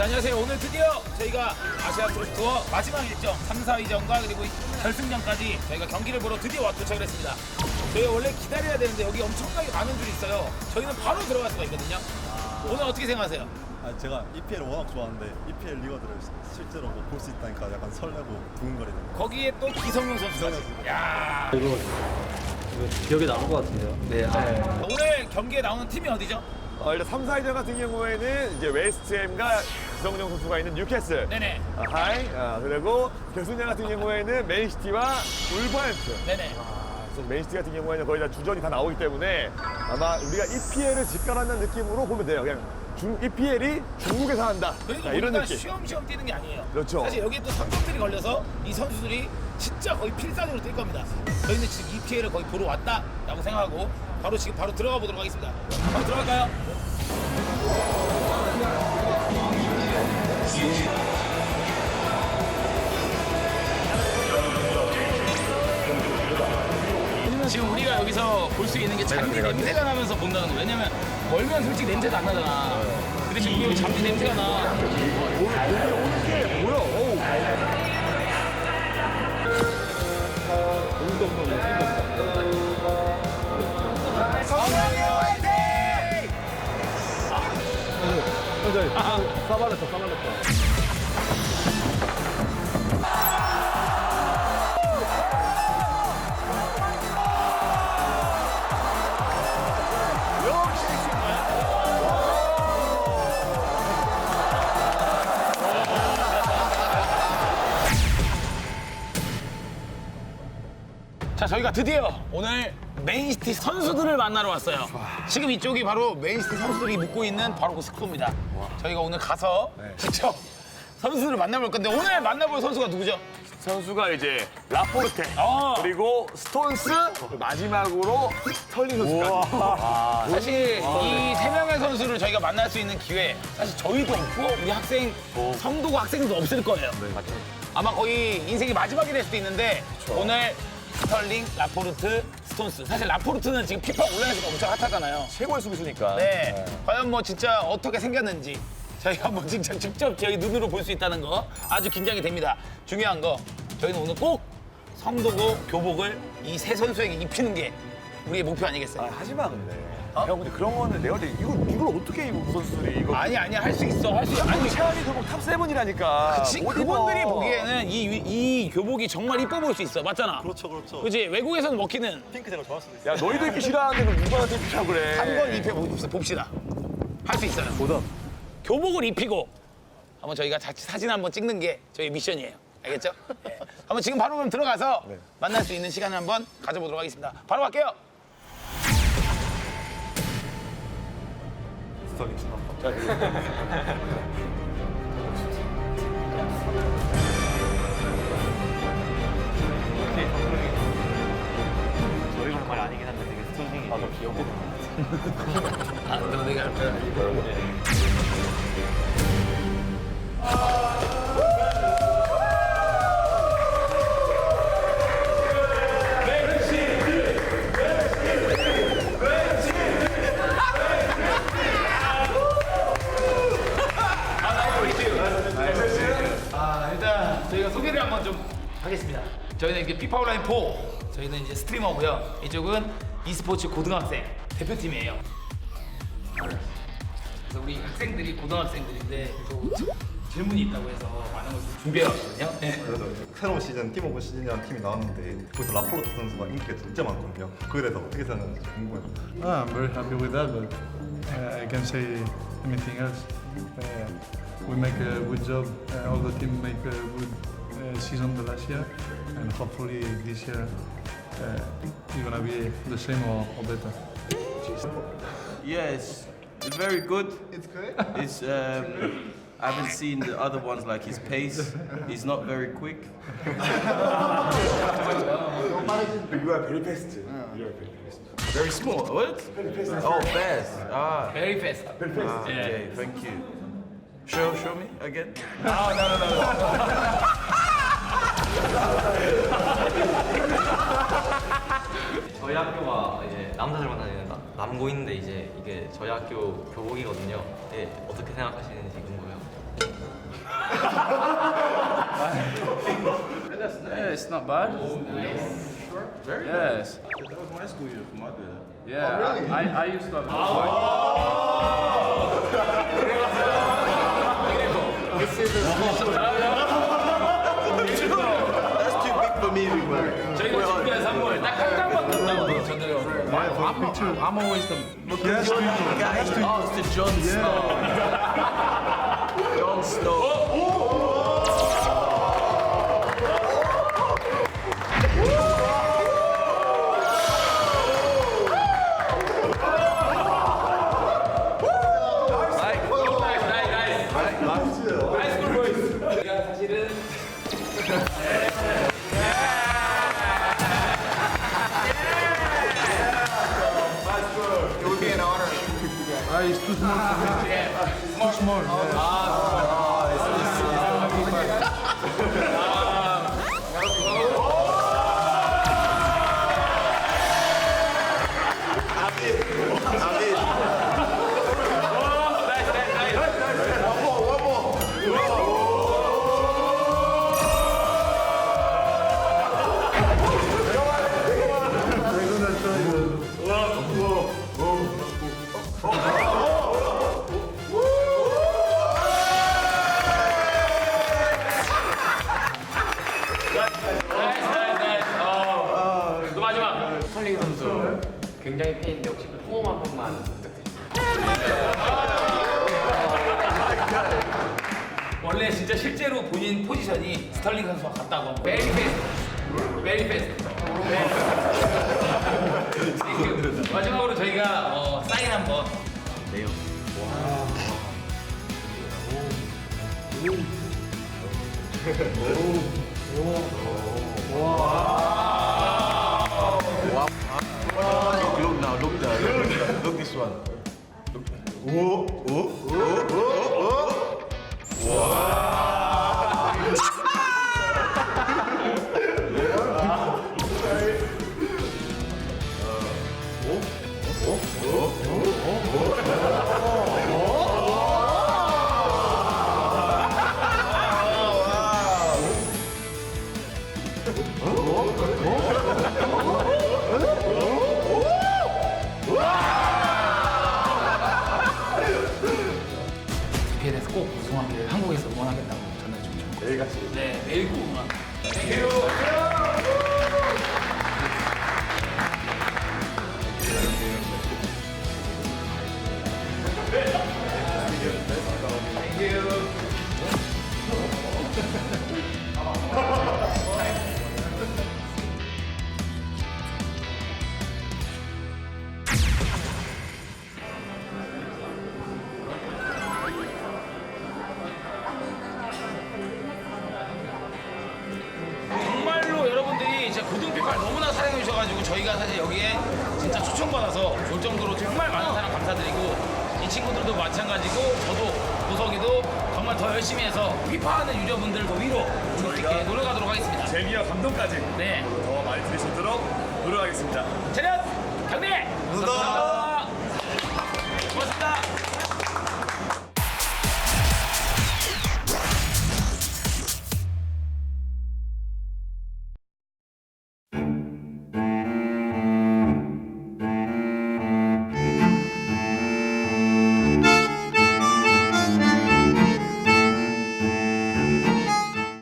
자, 안녕하세요. 오늘 드디어 저희가 아시아 트로피 투어 마지막 일정 3, 4위전과 그리고 결승전까지 저희가 경기를 보러 드디어 와 도착을 했습니다. 저희 원래 기다려야 되는데 여기 엄청나게 많은 줄이 있어요. 저희는 바로 들어갈 수가 있거든요. 오늘 어떻게 생각하세요? 아, 제가 EPL 워낙 좋아하는데 EPL 리거들을 실제로 뭐 볼 수 있다니까 약간 설레고 두근거리네요. 거기에 또 기성용 선수까지. 야 이거, 이거 기억에 남을 것 같은데요. 네. 아, 오늘 경기에 나오는 팀이 어디죠? 어, 일단 3, 4위전 같은 경우에는 이제 웨스트햄과 기성용 선수가 있는 뉴캐슬. 네네. 아, 하이. 아, 그리고 결승전 같은 경우에는 맨시티와 울버햄튼. 네네. 아, 그래서 맨시티 같은 경우에는 거의 다 주전이 다 나오기 때문에 아마 우리가 EPL을 직관한다는 느낌으로 보면 돼요. 그냥 중, EPL이 중국에서 한다. 그리고 자, 이런 우리가 느낌. 쉬엄쉬엄 뛰는 게 아니에요. 그렇죠. 사실 여기에 또 성적들이 걸려서 이 선수들이 진짜 거의 필사적으로 뛸 겁니다. 저희는 지금 EPL을 거의 보러 왔다라고 생각하고 바로 지금 바로 들어가 보도록 하겠습니다. 바로 들어갈까요? 지금 우리가 여기서 볼 수 있는 게 잔디 냄새가 나면서 본다는 거. 왜냐면 멀면 솔직히 냄새도 안 나잖아. 근데 지금 여기 잔디 냄새가 나. 뭐야? 어우. 싸발렸다, 싸발렸다. 자, 저희가 드디어 오늘 맨시티 선수들을 만나러 왔어요. 지금 이쪽이 바로 맨시티 선수들이 묵고 있는 바로 그 숙소입니다. 저희가 오늘 가서 직접 선수들을 만나볼 건데 오늘 만나볼 선수가 누구죠? 선수가 이제 라포르테 어. 그리고 스톤스 마지막으로 스털링 선수까지 사실 이 세 명의 선수를 저희가 만날 수 있는 기회 사실 저희도 없고 우리 학생 성도고 학생도 없을 거예요. 아마 거의 인생이 마지막이 될 수도 있는데 오늘 스털링, 라포르트, 스톤스 사실 라포르트는 지금 피파 온라인에서 엄청 핫하잖아요. 최고의 수비수니까 네. 과연 뭐 진짜 어떻게 생겼는지 저희가 뭐 진짜 직접 저희 눈으로 볼 수 있다는 거 아주 긴장이 됩니다. 중요한 거 저희는 오늘 꼭 성도고 교복을 이 세 선수에게 입히는 게 우리의 목표 아니겠어요? 아, 하지 마 근데 형 근데 그런 거는 내가 볼때 이거 이걸 어떻게 입어 그 선수들이 이거 아니 아니 할 수 있어 할 수 있어. 아니 최악의 교복 탑 세븐이라니까 지, 못 그분들이 입어. 보기에는 이, 이 교복이 정말 이뻐 보일 수 있어. 맞잖아. 그렇죠, 그렇죠. 그지 외국에서는 먹히는 핑크색을 좋아할 수도 있어요. 야 너희들 입기 싫어하는데 그 누구한테 입히라고 그래 한번 입혀 봅시다. 봅시다. 할 수 있어요. 보다 교복을 입히고 한번 저희가 같이 사진 한번 찍는 게 저희 미션이에요. 알겠죠? 예. 한번 지금 바로 그럼 들어가서 만날 수 있는 시간을 한번 가져보도록 하겠습니다. 바로 갈게요. 저희가 할 말이 아니긴 한데 되게 스토링이 아, 귀엽게. 아, 너 내가 할 거야. 아, 파 온라인 4, 저희는 이제 스트리머고요. 이쪽은 e스포츠 고등학생 대표팀이에요. 그래서 우리 학생들이 고등학생들인데 또 질문이 있다고 해서 많은 것을 준비해왔거든요. 네. 그래서 새로운 시즌, 팀 오브 시즌이라는 팀이 나왔는데 거기서 라포르트 선수가 인기가 진짜 많거든요. 그에 대해서 어떻게 생각하는지 궁금해요. Ah, I'm very happy with that, but uh, I can't say anything else. Uh, we make a good job. Uh, all the team make a good uh, season the last year, and hopefully this year uh, it's gonna be the same or, or better. Yeah, it's, it's very good. It's good. It's um, I haven't seen the other ones like his pace. He's not very quick. You are very fast Very small. What? Oh, fast. Ah, Very fast. ah, okay. Thank you. Show, show me again. 저희 학교가 이제 남자들만 다니는 나- 남고인데 이제 이게 저희 학교 교복이거든요. 예, 어떻게 생각하시는지 궁금해요. Yeah, it's not bad. Very Yes. That was my school uniform. I did that. Yeah, I, I used to have That's big for me, big man. 저희가 준비한 선물 딱 한 장만 줬다고 전해요. I'm, I'm always the Because you guys asked to Jon Snow. Jon Snow. Ah, it's too small for me. Too small. 굉장히 팬인데 혹시 포옹 한 번만 부탁드립니다. 원래 진짜 실제로 본인 포지션이 스털링 선수와 같다고. 베리 페스트. 베리 페스트. 마지막으로 저희가 어, 사인 한번. Look, BPL에서 사실 여기에 진짜 초청받아서 올 정도로 정말 많은 사랑 감사드리고 이 친구들도 마찬가지고 저도 보석이도 정말 더 열심히 해서 피파하는 유저분들도 위로 줄수 있게 노력하도록 하겠습니다. 재미와 감동까지 네, 더 많이 들으시도록 노력하겠습니다. 차렷 경례! 감사합니다.